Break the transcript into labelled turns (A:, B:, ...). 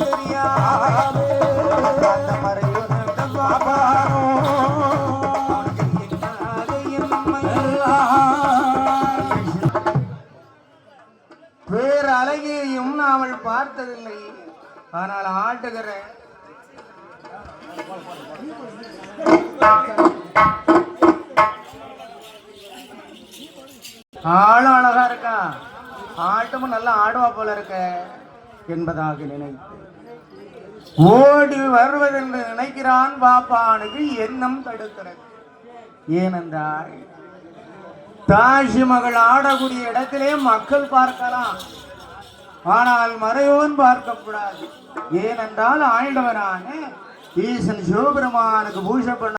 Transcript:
A: தெரியாது அந்த மறைவு பாபாரோ பேரழகியையும் அவள் பார்த்ததில்லை. ஆனால் ஆட்டுகிற ஆளும் அழகா இருக்கா? ஆட்டமும் நல்லா ஆடுவா போல இருக்க. என்பதாக நினைத்து ஓடி வருவதென்று நினைக்கிறான் பாப்பானுக்கு எண்ணம் தடுக்கிறது. ஏனென்றால் தாஜ்மகள் ஆடக்கூடிய இடத்திலே மக்கள் பார்க்கலாம். ஆனால் மறையோன் பார்க்கக்கூடாது. ஏனென்றால் ஆண்டவரான ஈசன் சிவபெருமானுக்கு பூஜை பண்ண